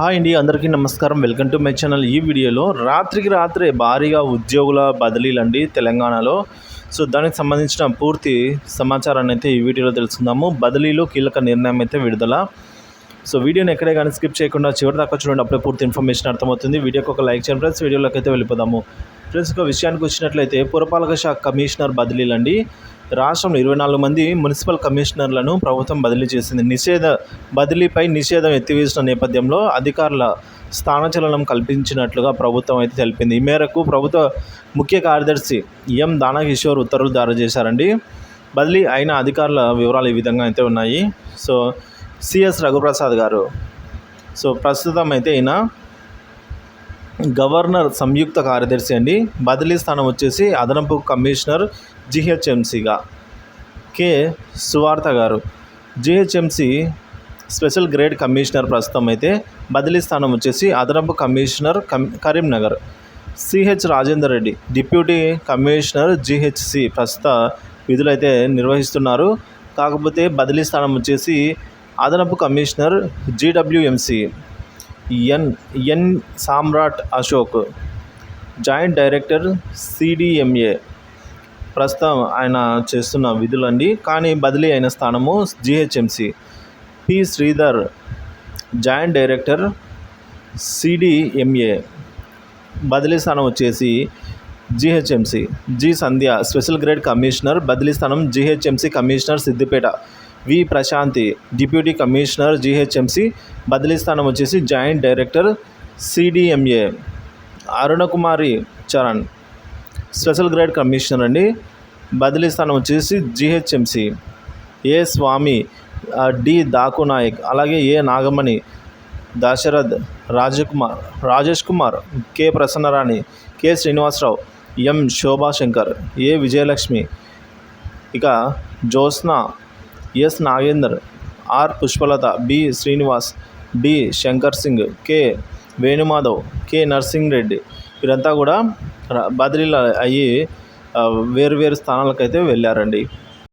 Hi అండి అందరికీ నమస్కారం. Welcome to my channel. ఈ వీడియోలో రాత్రికి రాత్రే భారీగా ఉద్యోగుల బదిలీలండి తెలంగాణలో. సో దానికి సంబంధించిన పూర్తి సమాచారాన్ని అయితే ఈ వీడియోలో తెలుసుకుందాము. బదిలీలు కీలక నిర్ణయం అయితే విడుదల. సో వీడియోని ఎక్కడే కానీ స్కిప్ చేయకుండా చివరి దాకా చూడండి అప్పుడే పూర్తి ఇన్ఫర్మేషన్ అర్థమవుతుంది. వీడియోకి ఒక లైక్ చేయండి ఫ్రెండ్స్. వీడియోలోకి అయితే వెళ్ళిపోదాము. ఫ్రెండ్స్ ఒక విషయానికి వచ్చినట్లయితే పురపాలక శాఖ కమిషనర్ బదిలీలండి. రాష్ట్రంలో ఇరవై నాలుగు మంది మున్సిపల్ కమిషనర్లను ప్రభుత్వం బదిలీ చేసింది. నిషేధ బదిలీపై నిషేధం ఎత్తివేసిన నేపథ్యంలో అధికారుల స్థానచలనం కల్పించినట్లుగా ప్రభుత్వం అయితే తెలిపింది. ఈ మేరకు ప్రభుత్వ ముఖ్య కార్యదర్శి ఎం దానకిషోర్ ఉత్తర్వులు జారీ చేశారండి. బదిలీ అయిన అధికారుల వివరాలు ఈ విధంగా అయితే ఉన్నాయి. సో సిఎస్ రఘుప్రసాద్ గారు. సో ప్రస్తుతం అయితే ఈయన గవర్నర్ సంయుక్త కార్యదర్శి అండి. బదిలీ స్థానం వచ్చేసి అదనపు కమిషనర్ జిహెచ్ఎంసీగా. కే. సువార్త గారు. జిహెచ్ఎంసీ స్పెషల్ గ్రేడ్ కమిషనర్ ప్రస్తుతం అయితే బదిలీ స్థానం వచ్చేసి అదనపు commissioner cum Karimnagar. CH Rajender Reddy deputy commissioner GHC ప్రస్తుత విధులైతే నిర్వహిస్తున్నారు. కాకపోతే బదిలీ స్థానం వచ్చేసి అదనపు commissioner GWMC. N N Samrat Ashok joint director CDMA. ప్రస్తుతం ఆయన చేస్తున్న విధులండి. కానీ బదిలీ అయిన స్థానము GHMC. P. Sridhar joint director CDMA. బదిలీ స్థానం వచ్చేసి GHMC. G. Sandhya special grade commissioner. బదిలీ స్థానం GHMC commissioner Siddipet. V Prashanti deputy commissioner GHMC. బదిలీ స్థానం వచ్చేసి joint director CDMA. Arunakumari Charan special grade commissioner అండి. బదిలీ స్థానం వచ్చేసి GHMC. A Swamy D Daku Nayak అలాగే A Nagamani Dasharath Rajkumar Rajesh Kumar K Prasannarani K Srinivasarao M Shobhashankar A Vijayalakshmi. ఇక Jyotsna S Nagender R Pushpalatha B Srinivas D Shankar Singh K Venumadhav K Narsing Reddy వీరంతా కూడా బదిలీలు అయ్యి వేరు వేరు స్థానాలకైతే వెళ్ళారండి.